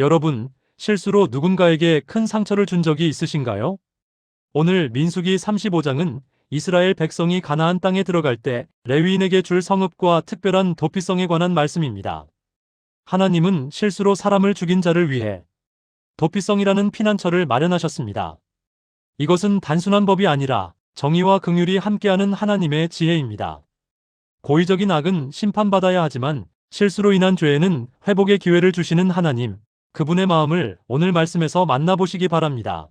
여러분, 실수로 누군가에게 큰 상처를 준 적이 있으신가요? 오늘 민수기 35장은 이스라엘 백성이 가나안 땅에 들어갈 때 레위인에게 줄 성읍과 특별한 도피성에 관한 말씀입니다. 하나님은 실수로 사람을 죽인 자를 위해 도피성이라는 피난처를 마련하셨습니다. 이것은 단순한 법이 아니라 정의와 긍휼이 함께하는 하나님의 지혜입니다. 고의적인 악은 심판받아야 하지만 실수로 인한 죄에는 회복의 기회를 주시는 하나님, 그분의 마음을 오늘 말씀에서 만나보시기 바랍니다.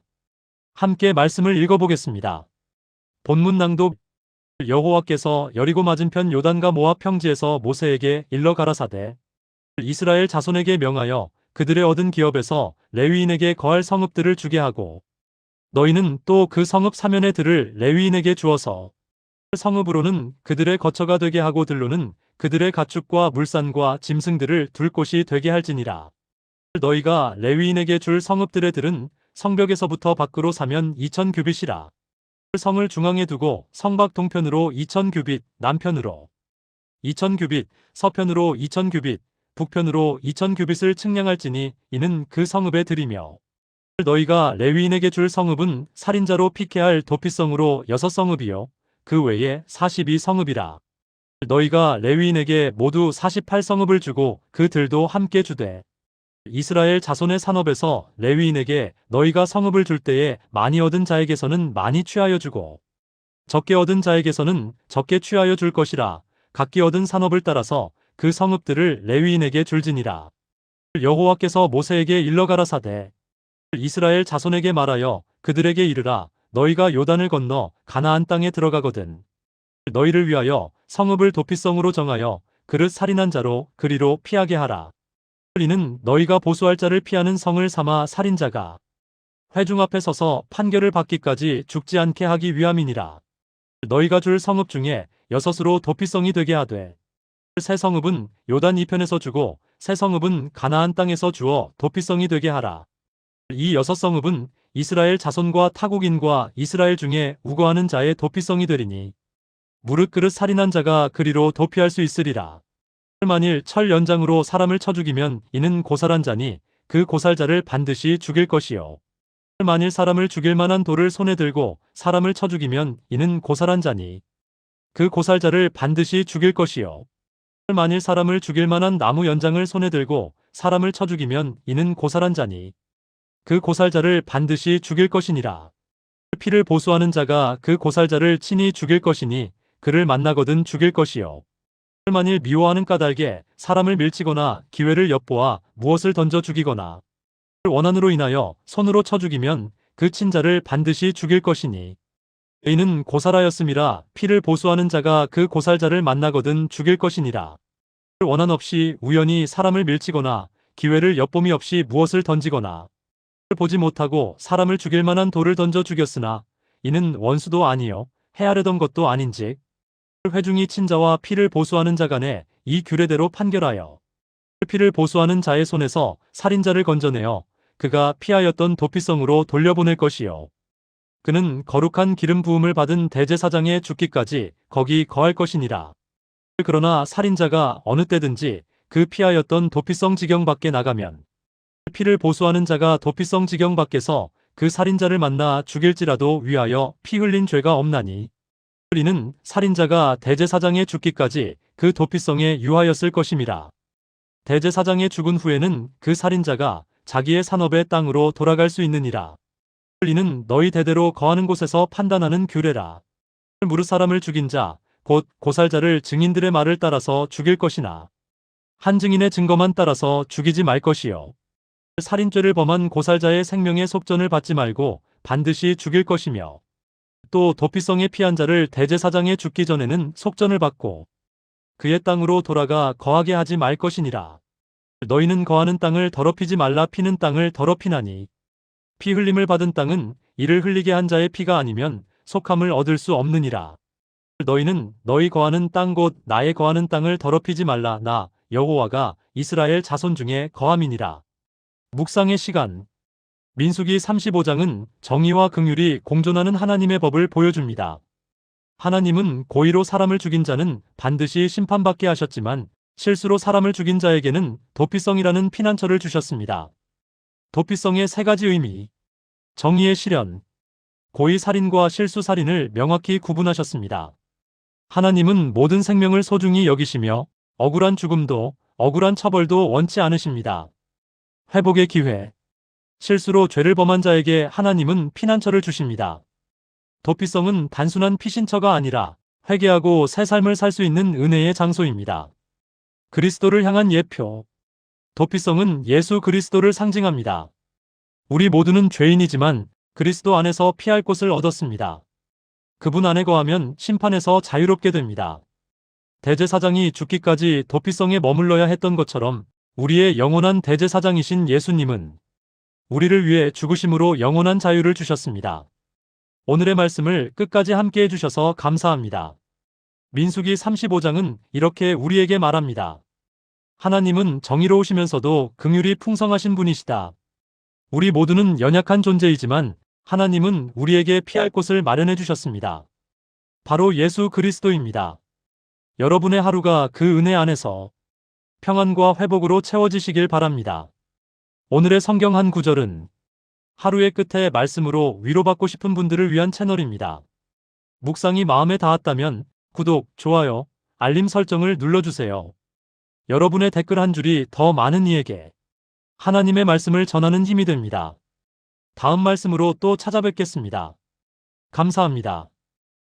함께 말씀을 읽어보겠습니다. 본문 낭독 여호와께서 여리고 맞은편 요단과 모압 평지에서 모세에게 일러 가라사대 이스라엘 자손에게 명하여 그들의 얻은 기업에서 레위인에게 거할 성읍들을 주게 하고 너희는 또 그 성읍 사면의 들을 레위인에게 주어서 성읍으로는 그들의 거처가 되게 하고 들로는 그들의 가축과 물산과 짐승들을 둘 곳이 되게 할지니라. 너희가 레위인에게 줄 성읍들의 들은 성벽에서부터 밖으로 사면 2천 규빗이라. 성을 중앙에 두고 성밖 동편으로 2천 규빗, 남편으로 2천 규빗, 서편으로 2천 규빗, 북편으로 2천 규빗을 측량할지니 이는 그 성읍의 들이며. 너희가 레위인에게 줄 성읍은 살인자로 피케할 도피성으로 여섯 성읍이요. 그 외에 42성읍이라. 너희가 레위인에게 모두 48성읍을 주고 그 들도 함께 주되 이스라엘 자손의 산업에서 레위인에게 너희가 성읍을 줄 때에 많이 얻은 자에게서는 많이 취하여 주고 적게 얻은 자에게서는 적게 취하여 줄 것이라. 각기 얻은 산업을 따라서 그 성읍들을 레위인에게 줄지니라. 여호와께서 모세에게 일러 가라사대. 이스라엘 자손에게 말하여 그들에게 이르라 너희가 요단을 건너 가나안 땅에 들어가거든. 너희를 위하여 성읍을 도피성으로 정하여 그릇 살인한 자로 그리로 피하게 하라 이는 너희가 보수할 자를 피하는 성을 삼아 살인자가 회중 앞에 서서 판결을 받기까지 죽지 않게 하기 위함이니라. 너희가 줄 성읍 중에 여섯으로 도피성이 되게 하되 새 성읍은 요단 이편에서 주고 새 성읍은 가나안 땅에서 주어 도피성이 되게 하라. 이 여섯 성읍은 이스라엘 자손과 타국인과 이스라엘 중에 우거하는 자의 도피성이 되리니 무릇 그릇 살인한 자가 그리로 도피할 수 있으리라. 만일 철 연장으로 사람을 쳐 죽이면 이는 고살한 자니 그 고살자를 반드시 죽일 것이요. 만일 사람을 죽일 만한 돌을 손에 들고 사람을 쳐 죽이면 이는 고살한 자니 그 고살자를 반드시 죽일 것이요. 만일 사람을 죽일 만한 나무 연장을 손에 들고 사람을 쳐 죽이면 이는 고살한 자니 그 고살자를 반드시 죽일 것이니라. 피를 보수하는 자가 그 고살자를 친히 죽일 것이니 그를 만나거든 죽일 것이요. 만일 미워하는 까닭에 사람을 밀치거나 기회를 엿보아 무엇을 던져 죽이거나 원한으로 인하여 손으로 쳐 죽이면 그 친자를 반드시 죽일 것이니 이는 고살하였음이라 피를 보수하는 자가 그 고살자를 만나거든 죽일 것이니라. 원한 없이 우연히 사람을 밀치거나 기회를 엿봄이 없이 무엇을 던지거나 보지 못하고 사람을 죽일 만한 돌을 던져 죽였으나 이는 원수도 아니요 헤아르던 것도 아닌즉 회중이 친자와 피를 보수하는 자 간에 이 규례대로 판결하여 피를 보수하는 자의 손에서 살인자를 건져내어 그가 피하였던 도피성으로 돌려보낼 것이요. 그는 거룩한 기름 부음을 받은 대제사장의 죽기까지 거기 거할 것이니라. 그러나 살인자가 어느 때든지 그 피하였던 도피성 지경 밖에 나가면 피를 보수하는 자가 도피성 지경 밖에서 그 살인자를 만나 죽일지라도 위하여 피 흘린 죄가 없나니 이는 살인자가 대제사장의 죽기까지 그 도피성에 유하였을 것임이라. 대제사장의 죽은 후에는 그 살인자가 자기의 산업의 땅으로 돌아갈 수 있느니라. 이는 너희 대대로 거하는 곳에서 판단하는 규례라. 무릇 사람을 죽인 자, 곧 고살자를 증인들의 말을 따라서 죽일 것이나 한 증인의 증거만 따라서 죽이지 말 것이요. 살인죄를 범한 고살자의 생명의 속전을 받지 말고 반드시 죽일 것이며 또 도피성에 피한 자를 대제사장에 죽기 전에는 속전을 받고 그의 땅으로 돌아가 거하게 하지 말 것이니라. 너희는 거하는 땅을 더럽히지 말라 피는 땅을 더럽히나니 피 흘림을 받은 땅은 이를 흘리게 한 자의 피가 아니면 속함을 얻을 수 없느니라. 너희는 너희 거하는 땅 곧 나의 거하는 땅을 더럽히지 말라 나 여호와가 이스라엘 자손 중에 거함이니라. 묵상의 시간 민수기 35장은 정의와 긍휼이 공존하는 하나님의 법을 보여줍니다. 하나님은 고의로 사람을 죽인 자는 반드시 심판받게 하셨지만 실수로 사람을 죽인 자에게는 도피성이라는 피난처를 주셨습니다. 도피성의 세 가지 의미. 정의의 실현. 고의 살인과 실수 살인을 명확히 구분하셨습니다. 하나님은 모든 생명을 소중히 여기시며 억울한 죽음도 억울한 처벌도 원치 않으십니다. 회복의 기회. 실수로 죄를 범한 자에게 하나님은 피난처를 주십니다. 도피성은 단순한 피신처가 아니라 회개하고 새 삶을 살 수 있는 은혜의 장소입니다. 그리스도를 향한 예표. 도피성은 예수 그리스도를 상징합니다. 우리 모두는 죄인이지만 그리스도 안에서 피할 곳을 얻었습니다. 그분 안에 거하면 심판에서 자유롭게 됩니다. 대제사장이 죽기까지 도피성에 머물러야 했던 것처럼 우리의 영원한 대제사장이신 예수님은 우리를 위해 죽으심으로 영원한 자유를 주셨습니다. 오늘의 말씀을 끝까지 함께 해주셔서 감사합니다. 민수기 35장은 이렇게 우리에게 말합니다. 하나님은 정의로우시면서도 긍휼이 풍성하신 분이시다. 우리 모두는 연약한 존재이지만 하나님은 우리에게 피할 곳을 마련해 주셨습니다. 바로 예수 그리스도입니다. 여러분의 하루가 그 은혜 안에서 평안과 회복으로 채워지시길 바랍니다. 오늘의 성경 한 구절은 하루의 끝에 말씀으로 위로받고 싶은 분들을 위한 채널입니다. 묵상이 마음에 닿았다면 구독, 좋아요, 알림 설정을 눌러주세요. 여러분의 댓글 한 줄이 더 많은 이에게 하나님의 말씀을 전하는 힘이 됩니다. 다음 말씀으로 또 찾아뵙겠습니다. 감사합니다.